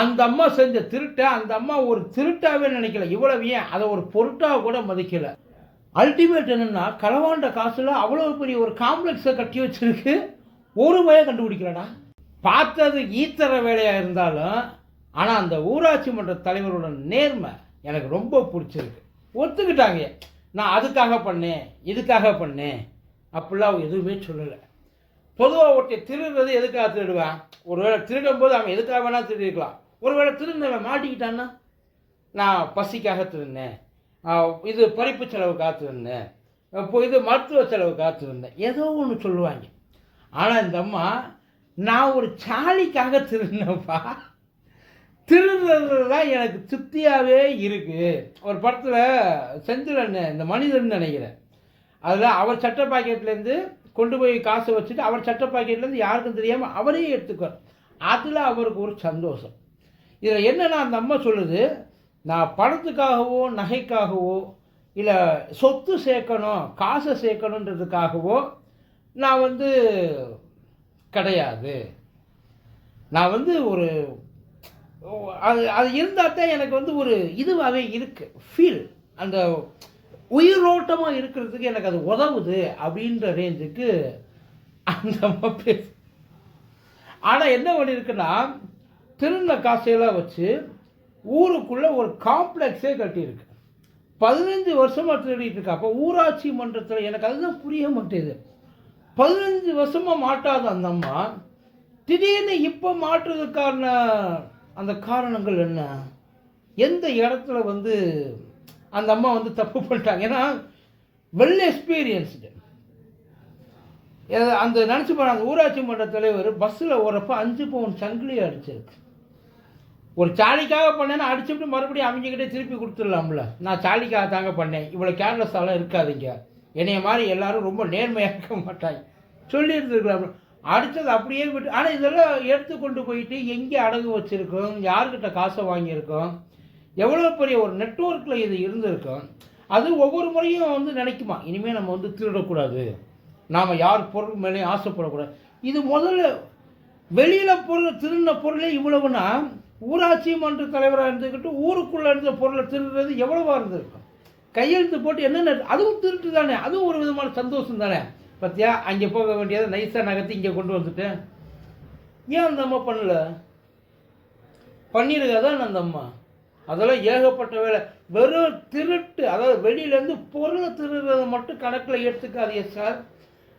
அந்த அம்மா செஞ்ச திருட்டை அந்த அம்மா ஒரு திருட்டாவே நினைக்கல. இவ்வளவு ஏன்? அதை ஒரு பொருட்டாக கூட மதிக்கல. அல்டிமேட் என்னென்னா களவாண்ட காசில் அவ்வளோ பெரிய ஒரு காம்ப்ளெக்ஸை கட்டி வச்சிருக்கு. ஒரு பய கண்டுபிடிக்கலடா. பார்த்தது ஈத்தர வேலையாக இருந்தாலும் ஆனால் அந்த ஊராட்சி மன்ற தலைவரோட நேர்மை எனக்கு ரொம்ப பிடிச்சிருக்கு. ஒத்துக்கிட்டாங்க. நான் அதுக்காக பண்ணேன் இதுக்காக பண்ணேன். அப்படிலாம் எதுவுமே சொல்லலை. பொதுவாக ஒருத்தர் திருடுறது எதுக்காக திருடுவேன் ஒருவேளை திருடும் போது அவன் எதுக்காக வேணால் திருடிருக்கலாம். ஒருவேளை திருந்தவன் மாட்டிக்கிட்டான்னா? நான் பசிக்காக திருந்தேன். இது பறிப்பு செலவுக்காக திருடினேன் இப்போ இது மருத்துவ செலவுக்காக திருடினேன் ஏதோ ஒன்று சொல்லுவாங்க. ஆனால் இந்த அம்மா நான் ஒரு சாலிக்காக திருந்தேன்ப்பா. திருடுறது தான் எனக்கு திருப்தியாகவே இருக்குது ஒரு படத்தில் செந்திலன் இந்த மனிதன் நினைக்கிறேன். அதில் அவர் சட்ட பாக்கெட்லேருந்து கொண்டு போய் காசை வச்சுட்டு அவர் சட்ட பாக்கெட்லேருந்து யாருக்கும் தெரியாமல் அவரே எடுத்துக்குவார். அதில் அவருக்கு ஒரு சந்தோஷம். இதில் என்னன்னா அந்த அம்மா சொல்லுது நான் பணத்துக்காகவோ நகைக்காகவோ இல்லை சொத்து சேர்க்கணும் காசை சேர்க்கணுன்றதுக்காகவோ நான் வந்து கிடையாது. நான் வந்து ஒரு அது அது இருந்தால் தான் எனக்கு வந்து ஒரு இதுவாகவே இருக்குது ஃபீல் அந்த உயிரோட்டமாக இருக்கிறதுக்கு எனக்கு அது உதவுது அப்படின்ற ரேஞ்சுக்கு அந்த அம்மா பேசு. ஆனால் என்ன பண்ணியிருக்குன்னா திருந்த காசையெல்லாம் வச்சு ஊருக்குள்ளே ஒரு காம்ப்ளெக்ஸே கட்டியிருக்கு. பதினஞ்சு வருஷமாக திருடிட்டு இருக்கா. அப்போ ஊராட்சி மன்றத்தில் எனக்கு அதுதான் புரிய மாட்டேது பதினஞ்சு வருஷமாக மாட்டாத அந்த அம்மா திடீர்னு இப்போ மாற்றுறதுக்கான அந்த காரணங்கள் என்ன? எந்த இடத்துல வந்து அந்த அம்மா வந்து தப்பு பண்ணிட்டாங்க? ஏன்னா வெல் எக்ஸ்பீரியன்ஸ்டு அந்த நினச்சி பாருங்க அந்த ஊராட்சி மன்ற தலைவர் பஸ்ஸில் ஓடுறப்ப அஞ்சு பவுன் சங்கிலி அடிச்சிருக்கு. ஒரு சாலிக்காக பண்ணேன்னா அடிச்சுட்டு மறுபடியும் அவங்கக்கிட்ட திருப்பி கொடுத்துடலாம்ல. நான் சாலிக்காக தாங்க பண்ணேன் இவ்வளோ கேர்லெஸ்ஸாலாம் இருக்காதீங்க. என்னைய மாதிரி எல்லாரும் ரொம்ப நேர்மையாக இருக்க மாட்டாங்க. சொல்லியிருந்துருக்கலாம் அடித்தது அப்படியே விட்டு ஆனால் இதெல்லாம் எடுத்து கொண்டு போயிட்டு எங்கே அடகு வச்சுருக்கோம்? யார்கிட்ட காசை வாங்கியிருக்கோம்? எவ்வளோ பெரிய ஒரு நெட்ஒர்க்கில் இது இருந்திருக்கும்? அது ஒவ்வொரு முறையும் வந்து நினைக்குமா? இனிமேல் நம்ம வந்து திருடக்கூடாது. நாம் யார் பொருள் மேலேயும் ஆசைப்படக்கூடாது. இது முதல்ல வெளியில் பொருள் திருடின பொருளே இவ்வளவுனா ஊராட்சி மன்ற தலைவராக இருந்துக்கிட்டு ஊருக்குள்ளே இருந்த பொருளை திருடுறது எவ்வளோவா இருந்திருக்கும்? கையெழுத்து போட்டு என்னென்ன அதுவும் திருட்டு தானே. அதுவும் ஒரு விதமான சந்தோஷம் தானே. பார்த்தியா அங்கே போக வேண்டியதை நைஸாக நகர்த்தி இங்கே கொண்டு வந்துட்டேன். ஏன் அந்த அம்மா பண்ணல? பண்ணியிருக்காதான் அந்த அம்மா. அதெல்லாம் ஏகப்பட்ட வேலை. வெறும் திருட்டு அதாவது வெளியிலேருந்து பொருளை திருடுறதை மட்டும் கணக்கில் எடுத்துக்காதீங்க சார்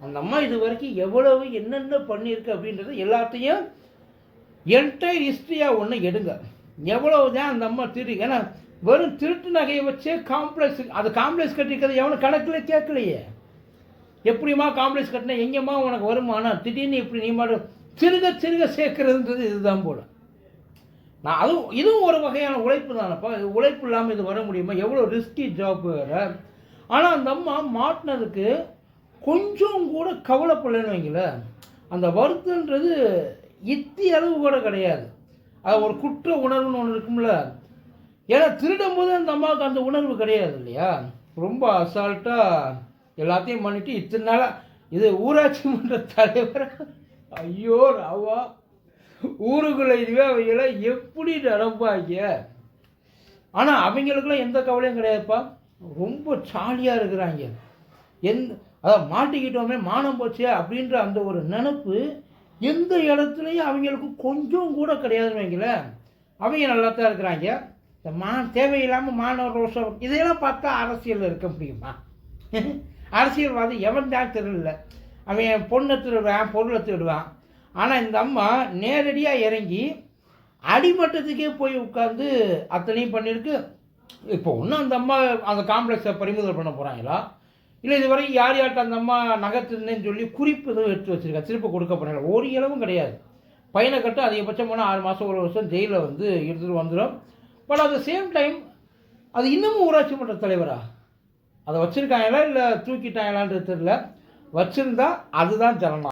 அந்த அம்மா இது வரைக்கும் எவ்வளவு என்னென்ன பண்ணியிருக்கு அப்படின்றது எல்லாத்தையும் என்டையர் ஹிஸ்ட்ரியாக ஒன்று எடுங்க. எவ்வளவு தான் அந்த அம்மா திரு ஏன்னா வெறும் திருட்டு நகையை வச்சே காம்ப்ளெக்ஸ் அது காம்ப்ளெக்ஸ் கட்டிருக்கிறது எவனும் கணக்கில் கேட்கலையே. எப்படிமா காம்ப்ளெக்ஸ் கட்டினா எங்கேம்மா உனக்கு வருமானம் திடீர்னு இப்படி நீ மாடு சிறுக சிறுக சேர்க்கறதுன்றது இதுதான் போல. நான் அதுவும் இதுவும் ஒரு வகையான உழைப்பு தானப்பா. இது உழைப்பு இல்லாமல் இது வர முடியுமா? எவ்வளோ ரிஸ்கி ஜாப் வேறு. ஆனால் அந்த அம்மா மாட்டினதுக்கு கொஞ்சம் கூட கவலைப்படலைன்னு வைங்களேன். அந்த வருத்தன்றது இத்தி அளவு கூட கிடையாது. அது ஒரு குற்ற உணர்வுன்னு ஒன்று இருக்கும்ல. ஏன்னா திருடும் போது அந்த அம்மாவுக்கு அந்த உணர்வு கிடையாது இல்லையா? ரொம்ப அசால்ட்டாக எல்லாத்தையும் பண்ணிட்டு இத்தனை நாளாக இது ஊராட்சி மன்ற தலைவர். ஐயோ ராவா. ஊருக்குள்ளே இதுவே அவங்களாம் எப்படி நடப்பாங்க? ஆனால் அவங்களுக்குலாம் எந்த கவலையும் கிடையாதுப்பா. ரொம்ப ஜாலியாக இருக்கிறாங்க. எந்த அதான் மாட்டிக்கிட்டோமே மானம் போச்சே அப்படின்ற அந்த ஒரு நினப்பு எந்த இடத்துலையும் அவங்களுக்கு கொஞ்சம் கூட கிடையாதுன்னு வைங்களேன் அவங்க நல்லா தான் இருக்கிறாங்க. இந்த மா தேவையில்லாமல் மாணவர் ரோஷம் இதையெல்லாம் பார்த்தா அரசியலில் இருக்க முடியுமா? அரசியல்வாதி எவன் தான் திருடல அவன் பொண்ணை திருடுவான் பொருளை திருடுவான். ஆனால் இந்த அம்மா நேரடியாக இறங்கி அடிமட்டத்துக்கே போய் உட்காந்து அத்தனையும் பண்ணியிருக்கு. இப்போ ஒன்றும் அந்த அம்மா அந்த காம்ப்ளெக்ஸை பறிமுதல் பண்ண போகிறாங்களா இல்லை இதுவரை யார் யார்கிட்ட அந்த அம்மா நகர்த்துனேன்னு சொல்லி குறிப்பு எதுவும் எடுத்து வச்சிருக்கா? திருப்பி கொடுக்க போகிறாங்க ஒரு இளவும் கிடையாது. பையனை கட்டு அதிகபட்சம் போனால் ஆறு மாதம் ஒரு வருஷம் ஜெயிலில் வந்து எடுத்துகிட்டு வந்துடும் but at the same time அது இன்னமும் ஊராட்சி மன்ற தலைவரா? அதை வச்சுருக்காங்களா இல்லை தூக்கிட்டாங்களான்றது தெரியல. வச்சுருந்தா அதுதான் ஜனநாயகம்.